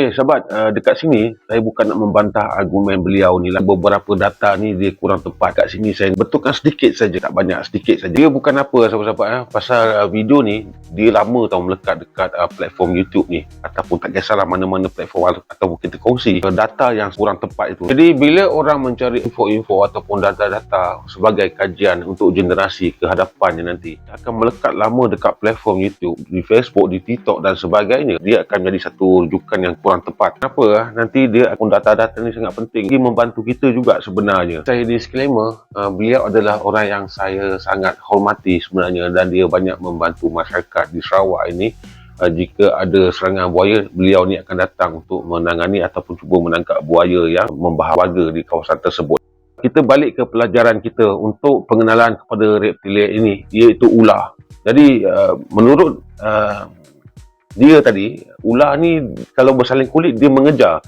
Eh sahabat, uh, dekat sini saya bukan nak membantah argumen beliau ni lah. Beberapa data ni dia kurang tepat. Kat sini saya betulkan sedikit saja, tak banyak, sedikit saja. Dia bukan apa sahabat-sahabat eh. Pasal uh, video ni dia lama tau melekat dekat uh, platform YouTube ni ataupun tak kisahlah mana-mana platform ataupun kita kongsi uh, data yang kurang tepat itu. Jadi bila orang mencari info-info ataupun data-data sebagai kajian untuk generasi kehadapannya nanti akan melekat lama dekat platform YouTube, di Facebook, di TikTok dan sebagainya. Dia akan jadi satu rujukan yang kurang kurang tepat. Kenapa? Ah? Nanti dia akan data-data ni sangat penting. Dia membantu kita juga sebenarnya. Saya disclaimer, uh, beliau adalah orang yang saya sangat hormati sebenarnya dan dia banyak membantu masyarakat di Sarawak ini. Uh, jika ada serangan buaya, beliau ni akan datang untuk menangani ataupun cuba menangkap buaya yang membahaya di kawasan tersebut. Kita balik ke pelajaran kita untuk pengenalan kepada reptilia ini, iaitu ular. Jadi, menurut dia tadi ular ni kalau bersaling kulit dia mengejar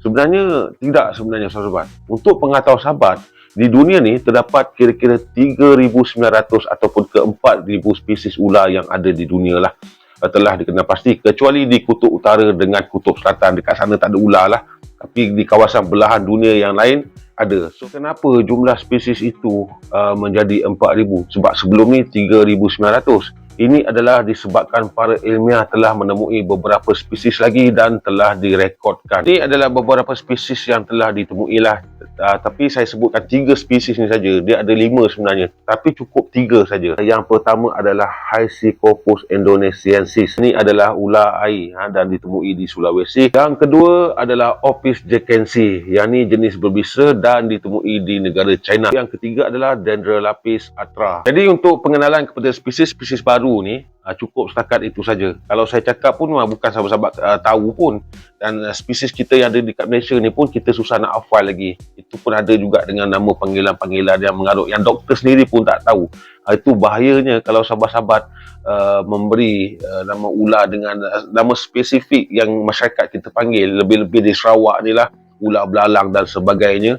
sebenarnya tidak sebenarnya sahabat untuk pengetahuan sahabat di dunia ni terdapat kira-kira 3,900 ataupun ke 4,000 spesies ular yang ada di dunia lah eh, telah dikenal pasti kecuali di kutub utara dengan kutub selatan dekat sana tak ada ular lah tapi di kawasan belahan dunia yang lain ada. So kenapa jumlah spesies itu uh, menjadi 4,000? Sebab sebelum ni 3,900. Ini adalah disebabkan para ilmiah telah menemui beberapa spesies lagi dan telah direkodkan. Ini adalah beberapa spesies yang telah ditemui lah. Uh, tapi saya sebutkan tiga spesies ni saja. Dia ada lima sebenarnya. Tapi cukup tiga saja. Yang pertama adalah Hysicophus indonesiensis. Ini adalah ular air ha, dan ditemui di Sulawesi. Yang kedua adalah Opis jekensi. Yang ni jenis berbisa dan ditemui di negara China. Yang ketiga adalah Dendrolapis atra. Jadi untuk pengenalan kepada spesies-spesies baru ni uh, cukup setakat itu saja. Kalau saya cakap pun uh, bukan sahabat-sahabat uh, tahu pun dan uh, spesies kita yang ada di Malaysia ni pun kita susah nak hafal lagi. Itu pun ada juga dengan nama panggilan-panggilan yang mengarut yang doktor sendiri pun tak tahu. Uh, itu bahayanya kalau sahabat-sahabat uh, memberi uh, nama ular dengan uh, nama spesifik yang masyarakat kita panggil lebih-lebih di Sarawak ni lah ular belalang dan sebagainya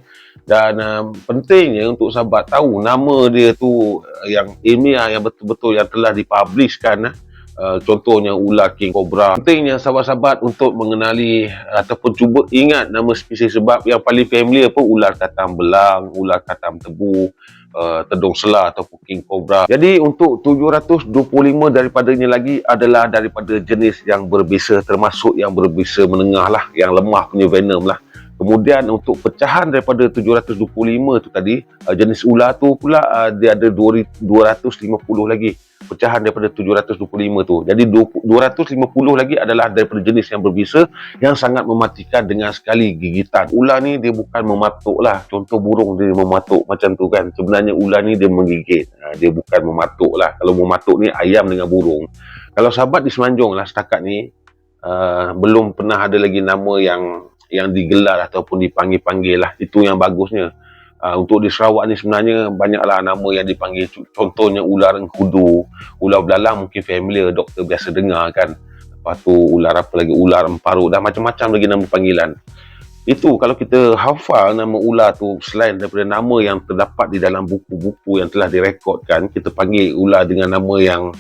dan um, pentingnya untuk sahabat tahu nama dia tu uh, yang ilmiah yang betul-betul yang telah dipublishkan uh, contohnya ular king cobra. Pentingnya sahabat-sahabat untuk mengenali ataupun cuba ingat nama spesies sebab yang paling familiar pun ular katam belang ular katam tebu uh, tedung selah ataupun king cobra. Jadi untuk 725 daripadanya lagi adalah daripada jenis yang berbisa termasuk yang berbisa menengah lah yang lemah punya venom lah Kemudian untuk pecahan daripada 725 tu tadi, uh, jenis ular tu pula uh, dia ada 250 lagi. Pecahan daripada 725 tu. Jadi 250 lagi adalah daripada jenis yang berbisa yang sangat mematikan dengan sekali gigitan. Ular ni dia bukan mematuk lah. Contoh burung dia mematuk macam tu kan. Sebenarnya ular ni dia menggigit. Uh, dia bukan mematuk lah. Kalau mematuk ni ayam dengan burung. Kalau sahabat di Semanjung lah setakat ni, uh, belum pernah ada lagi nama yang yang digelar ataupun dipanggil-panggil lah itu yang bagusnya. Uh, untuk di Sarawak ni sebenarnya banyaklah nama yang dipanggil. Contohnya ular engkudu. Ular belalang mungkin familiar doktor biasa dengar kan. Lepas tu ular apa lagi? Ular emparuk dan macam-macam lagi nama panggilan. Itu kalau kita hafal nama ular tu selain daripada nama yang terdapat di dalam buku-buku yang telah direkodkan kita panggil ular dengan nama yang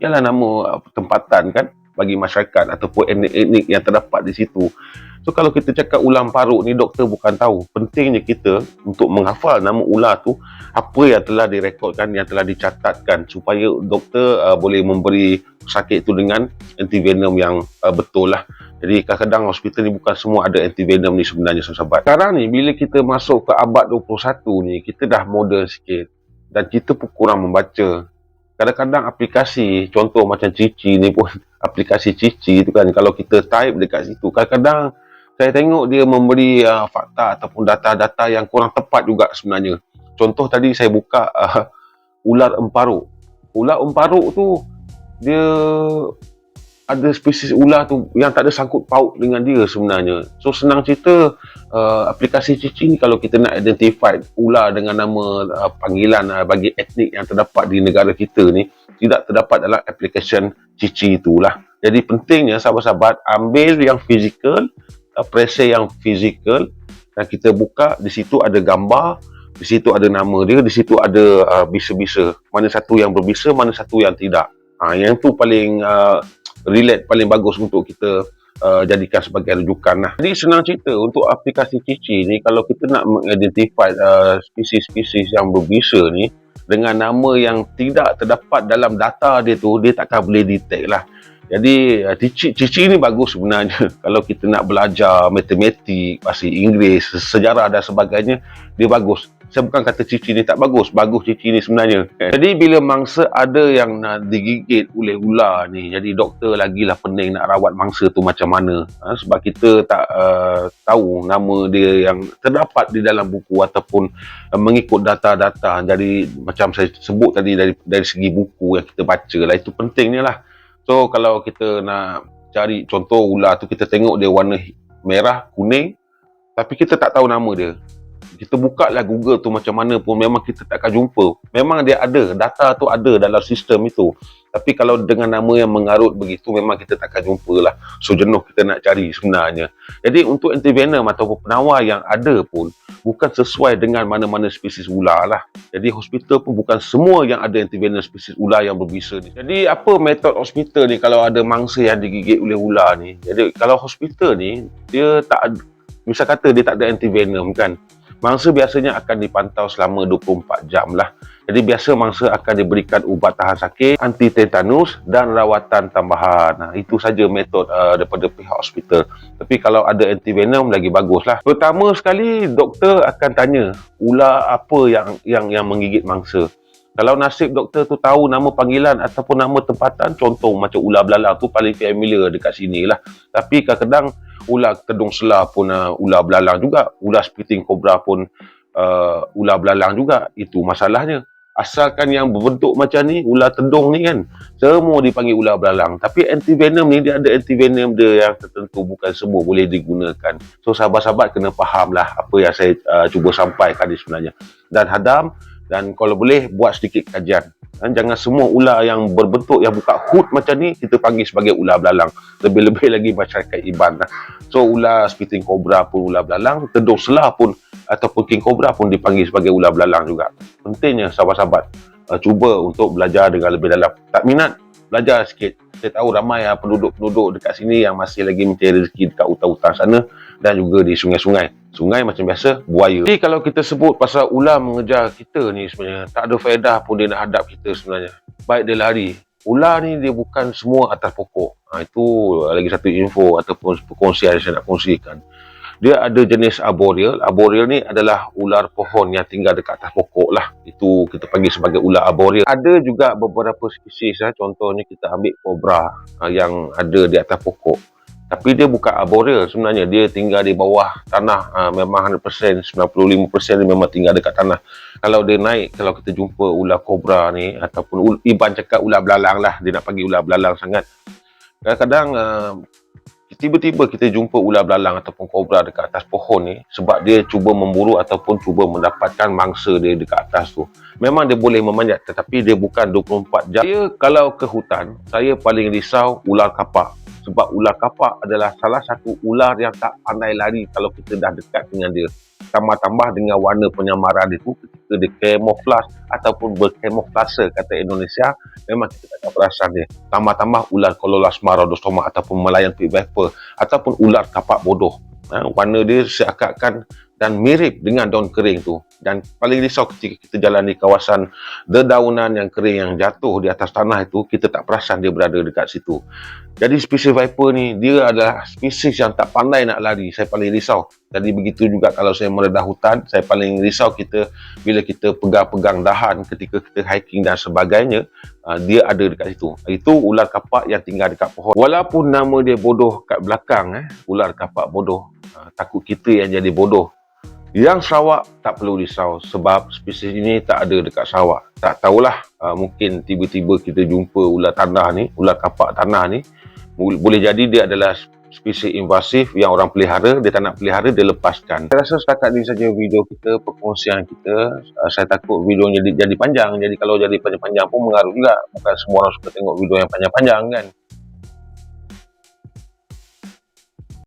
ialah nama tempatan kan bagi masyarakat ataupun etnik-etnik yang terdapat di situ So kalau kita cakap ular paruk ni doktor bukan tahu. Pentingnya kita untuk menghafal nama ular tu apa yang telah direkodkan, yang telah dicatatkan supaya doktor uh, boleh memberi sakit tu dengan antivenom yang uh, betul lah. Jadi kadang-kadang hospital ni bukan semua ada antivenom ni sebenarnya sahabat. Sekarang ni bila kita masuk ke abad 21 ni kita dah moden sikit dan kita pun kurang membaca. Kadang-kadang aplikasi contoh macam Cici ni pun aplikasi Cici tu kan kalau kita type dekat situ kadang-kadang saya tengok dia memberi uh, fakta ataupun data-data yang kurang tepat juga sebenarnya. Contoh tadi saya buka uh, ular emparuk. Ular emparuk tu dia ada spesies ular tu yang tak ada sangkut paut dengan dia sebenarnya. So senang cerita uh, aplikasi Cici ni kalau kita nak identify ular dengan nama uh, panggilan uh, bagi etnik yang terdapat di negara kita ni tidak terdapat dalam aplikasi Cici itulah. Jadi pentingnya sahabat-sahabat ambil yang fizikal pressure yang fizikal dan kita buka di situ ada gambar di situ ada nama dia di situ ada uh, bisa-bisa mana satu yang berbisa mana satu yang tidak ha, yang tu paling uh, relate paling bagus untuk kita uh, jadikan sebagai rujukan lah. Jadi senang cerita untuk aplikasi Cici ni kalau kita nak mengidentify uh, spesies-spesies yang berbisa ni dengan nama yang tidak terdapat dalam data dia tu dia takkan boleh detect lah. Jadi uh, cici, cici ni bagus sebenarnya kalau kita nak belajar matematik, bahasa Inggeris, sejarah dan sebagainya dia bagus saya bukan kata cici ni tak bagus bagus cici ni sebenarnya kan? jadi bila mangsa ada yang nak digigit oleh ular ni jadi doktor lagi lah pening nak rawat mangsa tu macam mana ha? sebab kita tak uh, tahu nama dia yang terdapat di dalam buku ataupun uh, mengikut data-data jadi macam saya sebut tadi dari dari segi buku yang kita baca lah itu pentingnya lah so kalau kita nak cari contoh ular tu kita tengok dia warna merah kuning tapi kita tak tahu nama dia kita buka lah Google tu macam mana pun memang kita tak akan jumpa. Memang dia ada, data tu ada dalam sistem itu. Tapi kalau dengan nama yang mengarut begitu memang kita tak akan jumpa lah. So jenuh kita nak cari sebenarnya. Jadi untuk antivenom ataupun penawar yang ada pun bukan sesuai dengan mana-mana spesies ular lah. Jadi hospital pun bukan semua yang ada antivenom spesies ular yang berbisa ni. Jadi apa metod hospital ni kalau ada mangsa yang digigit oleh ular ni? Jadi kalau hospital ni dia tak misal kata dia tak ada antivenom kan mangsa biasanya akan dipantau selama 24 jam lah. Jadi biasa mangsa akan diberikan ubat tahan sakit, anti tetanus dan rawatan tambahan. Nah, itu saja metod uh, daripada pihak hospital. Tapi kalau ada antivenom lagi bagus lah. Pertama sekali doktor akan tanya ular apa yang yang yang menggigit mangsa. Kalau nasib doktor tu tahu nama panggilan ataupun nama tempatan, contoh macam ular belalang tu paling familiar dekat sini lah. Tapi kadang-kadang ular tedung selah pun uh, ular belalang juga. Ular spitting cobra pun uh, ular belalang juga. Itu masalahnya. Asalkan yang berbentuk macam ni, ular tedung ni kan, semua dipanggil ular belalang. Tapi antivenom ni, dia ada antivenom dia yang tertentu, bukan semua boleh digunakan. So, sahabat-sahabat kena faham lah apa yang saya uh, cuba sampaikan ni sebenarnya. Dan hadam, dan kalau boleh buat sedikit kajian. Dan jangan semua ular yang berbentuk yang buka hood macam ni kita panggil sebagai ular belalang. Lebih-lebih lagi masyarakat iban. So ular spitting cobra pun ular belalang. Tedung selah pun ataupun king cobra pun dipanggil sebagai ular belalang juga. Pentingnya sahabat-sahabat uh, cuba untuk belajar dengan lebih dalam. Tak minat belajar sikit. Saya tahu ramai uh, penduduk-penduduk dekat sini yang masih lagi mencari rezeki dekat hutan-hutan sana dan juga di sungai-sungai sungai macam biasa buaya. Jadi kalau kita sebut pasal ular mengejar kita ni sebenarnya tak ada faedah pun dia nak hadap kita sebenarnya. Baik dia lari. Ular ni dia bukan semua atas pokok. Ha, itu lagi satu info ataupun perkongsian yang saya nak kongsikan. Dia ada jenis arboreal. Arboreal ni adalah ular pohon yang tinggal dekat atas pokok lah. Itu kita panggil sebagai ular arboreal. Ada juga beberapa spesies. Ha. Contohnya kita ambil kobra ha, yang ada di atas pokok. Tapi dia bukan arboreal sebenarnya. Dia tinggal di bawah tanah. Ha, memang 100%, 95% dia memang tinggal dekat tanah. Kalau dia naik, kalau kita jumpa ular kobra ni, ataupun Iban cakap ular belalang lah. Dia nak panggil ular belalang sangat. Kadang-kadang uh, tiba-tiba kita jumpa ular belalang ataupun kobra dekat atas pohon ni sebab dia cuba memburu ataupun cuba mendapatkan mangsa dia dekat atas tu. Memang dia boleh memanjat tetapi dia bukan 24 jam. Saya kalau ke hutan, saya paling risau ular kapak sebab ular kapak adalah salah satu ular yang tak pandai lari kalau kita dah dekat dengan dia. Tambah-tambah dengan warna penyamaran dia tu ketika dia camouflage ataupun bercamouflase kata Indonesia memang kita tak perasan dia. Tambah-tambah ular kololasma rhodostoma ataupun melayan pig viper ataupun ular kapak bodoh. Ha, warna dia seakan-akan dan mirip dengan daun kering tu. Dan paling risau ketika kita jalan di kawasan dedaunan yang kering yang jatuh di atas tanah itu kita tak perasan dia berada dekat situ. Jadi spesies viper ni dia adalah spesies yang tak pandai nak lari. Saya paling risau. Jadi begitu juga kalau saya meredah hutan saya paling risau kita bila kita pegang-pegang dahan ketika kita hiking dan sebagainya uh, dia ada dekat situ. Itu ular kapak yang tinggal dekat pohon. Walaupun nama dia bodoh kat belakang eh ular kapak bodoh uh, takut kita yang jadi bodoh yang Sarawak tak perlu risau sebab spesies ini tak ada dekat Sarawak. Tak tahulah uh, mungkin tiba-tiba kita jumpa ular tanah ni, ular kapak tanah ni. Boleh jadi dia adalah spesies invasif yang orang pelihara, dia tak nak pelihara, dia lepaskan. Saya rasa setakat ini saja video kita, perkongsian kita. Uh, saya takut video jadi, jadi panjang. Jadi kalau jadi panjang-panjang pun mengaruh juga. Bukan semua orang suka tengok video yang panjang-panjang kan.